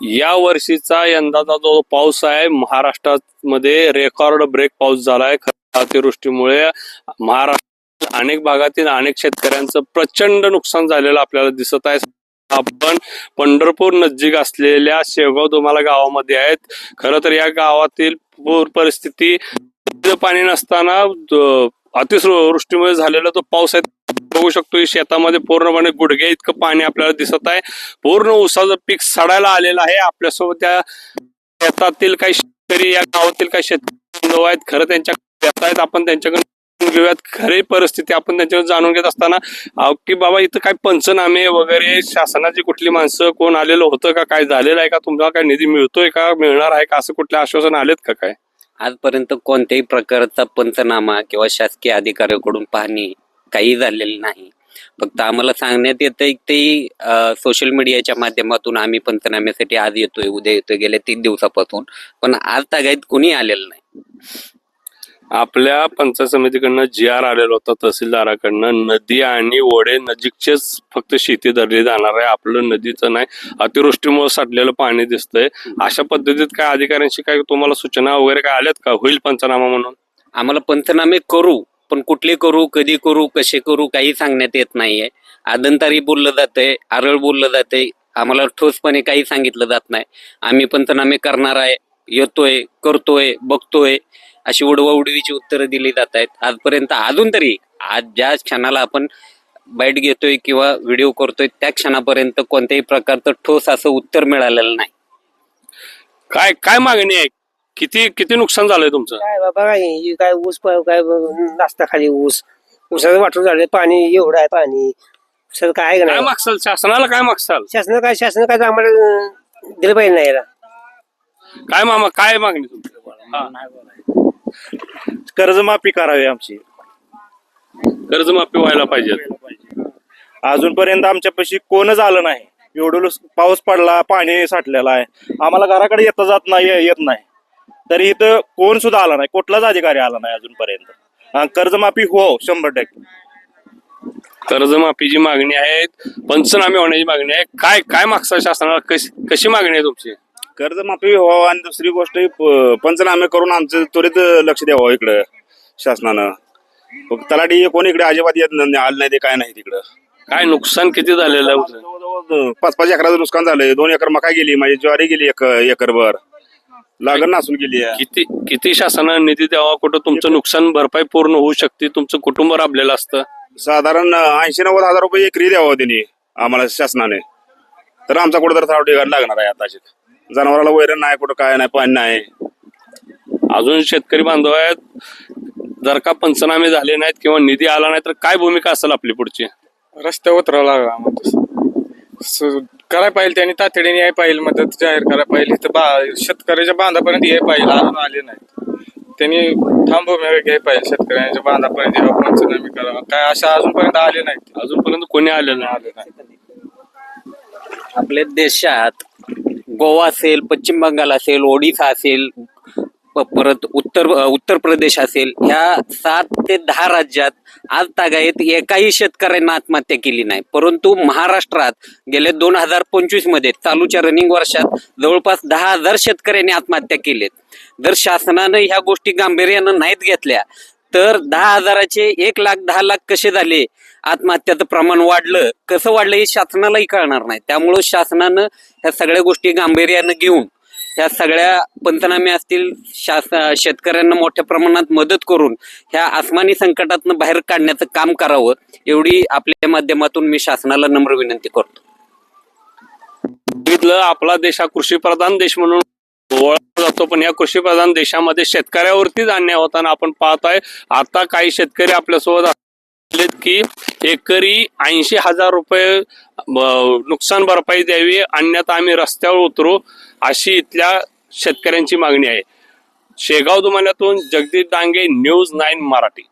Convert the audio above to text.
या वर्षीचा यंदाचा जो पाऊस आहे महाराष्ट्रामध्ये रेकॉर्ड ब्रेक पाऊस झालाय. अतिवृष्टीमुळे महाराष्ट्र अनेक भागातील अनेक शेतकऱ्यांचं प्रचंड नुकसान झालेलं आपल्याला दिसत आहे. आपण पंढरपूर नजीक असलेल्या शेवगाव तुम्हाला गावामध्ये आहेत. खरं तर या गावातील पूर परिस्थिती पाणी नसताना अतिवृष्टीमुळे झालेला तो पाऊस आहे. बघू शकतो शेतामध्ये पूर्णपणे गुडघे इतकं पाणी आपल्याला दिसत आहे. पूर्ण ऊसाचं पीक सडायला आलेलं आहे. आपल्यासोबत त्या शेतातील काही शेतकरी या गावातील काही शेतकरी आहेत. खरं त्यांच्या येत आहेत. आपण त्यांच्याकडून घेऊयात. खरी परिस्थिती आपण त्यांच्याकडे जाणून घेत असताना अहो, की बाबा इथं काय पंचनामे वगैरे शासनाची कुठली माणसं कोण आलेलं होतं का? काय झालेलं आहे का? तुम्हाला काय निधी मिळतोय का? मिळणार आहे का? असं कुठले आश्वासन आलेत का काय? आजपर्यंत कोणत्याही प्रकारचा पंचनामा किंवा शासकीय अधिकाऱ्याकडून पाहणी काही झालेलं नाही. फक्त आम्हाला सांगण्यात येतं ते सोशल मीडियाच्या माध्यमातून आम्ही पंचनाम्यासाठी आज येतोय उद्या येतोय गेल्या तीन दिवसापासून. पण आज तागायत कोणी आलेलं नाही. आपल्या पंचायत समितीकडनं जी आर आलेला होता तहसीलदाराकडनं. नदी आणि ओढे नजीकचेच फक्त शेती धरली जाणार आहे. आपलं नदीचं नाही. अतिवृष्टीमुळे साठलेलं पाणी दिसतंय. अशा पद्धतीत काय अधिकाऱ्यांशी काय तुम्हाला सूचना वगैरे काय आल्यात का? होईल पंचनामा म्हणून. आम्हाला पंचनामे करू पण कुठले करू कधी करू कसे करू काही सांगण्यात येत नाहीये. आदंतारी बोललं जाते आरळ बोललं जाते आम्हाला ठोसपणे काही सांगितलं जात नाही. आम्ही पंचनामे करणार आहे. येतोय करतोय बघतोय. अशी उडवाउडवीची उत्तरं दिली जात आहेत. आजपर्यंत अजून तरी आज ज्या क्षणाला आपण बाईट घेतोय किंवा व्हिडिओ करतोय त्या क्षणापर्यंत कोणत्याही प्रकारचं ठोस असं उत्तर मिळालेलं नाही. काय काय मागणी आहे? किती किती नुकसान झालंय तुमचं? काय बाबा काय हे काय ऊस प- काय नाचता खाली ऊस. ऊसाचं वाटून झालं पाणी एवढं आहे पाणी. सर काय का काय नाही मागसाल? शासनाला काय मागसाल? शासन काय शासन काय आम्हाला अं, दिलं पाहिजे नाही याला. काय मामा काय मागणी तुमची? हा. कर्जमाफी करावी आमची. कर्जमाफी व्हायला पाहिजे. अजूनपर्यंत आमच्यापाशी कोणच आलं नाही. एवढं लुस- पाऊस पडला पाणी साठलेलं आहे. आम्हाला घराकडे येता जात नाही येत नाही. तरी इथं कोण सुद्धा आला नाही. कुठलाच अधिकारी आला नाही अजूनपर्यंत. आणि कर्जमाफी हो शंभर टक्के. कर्जमाफीची मागणी आहे पंचनामे होण्याची मागणी आहे. काय काय मागसा शासनाला? कशी कशी मागणी आहे तुमची? कर्जमाफी व्हावं आणि दुसरी गोष्ट ही प- पंचनामे करून आमचं त्वरित लक्ष द्यावं इकडं शासनानं. मग तलाठी कोण इकडे अजिबात येत नाही आलं नाही ते काय नाही तिकडं. काय नुकसान किती झालेलं जवळजवळ पाच पाच एकराचं नुकसान झालंय. दोन एकर मका गेली माझी ज्वारी गेली एक एकरभर. लागण नासून गेली आहे. किती किती शासनाने निधी द्यावा? कुठं तुमचं नुकसान भरपाई पूर्ण होऊ शकते? तुमचं कुटुंब राबलेलं असतं. साधारण ऐंशी नव्वद हजार रुपये एकरी द्यावं त्यांनी आम्हाला शासनाने. तर आमचा कुठं तर लागणार आहे आता जनावराला वैरण नाही कुठं काय नाही पाणी नाही. अजून शेतकरी बांधव आहेत. जर का पंचनामे झाले नाहीत किंवा निधी आला नाही तर काय भूमिका असेल आपली पुढची? रस्त्यावर उतरावं लागला करायला पाहिजे त्यांनी तातडीने याय पाहिजे मदत जाहीर करायला पाहिजे. तर बा शेतकऱ्याच्या बांधापर्यंत याय पाहिजे अजून आले नाहीत. त्यांनी थांबून घ्याय पाहिजे शेतकऱ्यांच्या बांधापर्यंत यावं पंचनामे करावं. काय अशा अजूनपर्यंत आले नाहीत. अजूनपर्यंत कोणी आलेलं नाही. आले नाही आपल्या देशात गोवा असेल पश्चिम बंगाल असेल ओडिसा असेल परत उत्तर उत्तर प्रदेश असेल ह्या सात ते दहा राज्यात आज तागायत एकाही शेतकऱ्यांना आत्महत्या केली नाही. परंतु महाराष्ट्रात गेल्या दोन हजार पंचवीसमध्ये चालूच्या रनिंग वर्षात जवळपास दहा हजार शेतकऱ्यांनी आत्महत्या केलेत. जर शासनानं ह्या गोष्टी गांभीर्यानं नाहीत घेतल्या तर दहा हजाराचे एक लाख दहा लाख कसे झाले? आत्महत्याचं प्रमाण वाढलं. कसं वाढलं हे शासनालाही कळणार नाही. त्यामुळं शासनानं ह्या सगळ्या गोष्टी गांभीर्यानं घेऊन ह्या सगळ्या पंचनामे असतील शास शेतकऱ्यांना मोठ्या प्रमाणात मदत करून ह्या आसमानी संकटातनं बाहेर काढण्याचं काम करावं एवढी आपल्या माध्यमातून मी शासनाला नम्र विनंती करतो. बघितलं आपला देश हा कृषी प्रधान देश म्हणून ओळखला पण या कृषीप्रधान देशामध्ये शेतकऱ्यावरतीच अन्याय होताना आपण पाहत आहे आता काही शेतकरी आपल्यासोबत की एकरी ऐंशी हजार रुपये नुकसान भरपाई द्यावी अन्यथा आम्ही रस्त्यावर उतरू अशी इथल्या शेतकऱ्यांची मागणी आहे. शेगाव दुमान्यातून जगदीश डांगे न्यूज नाईन मराठी.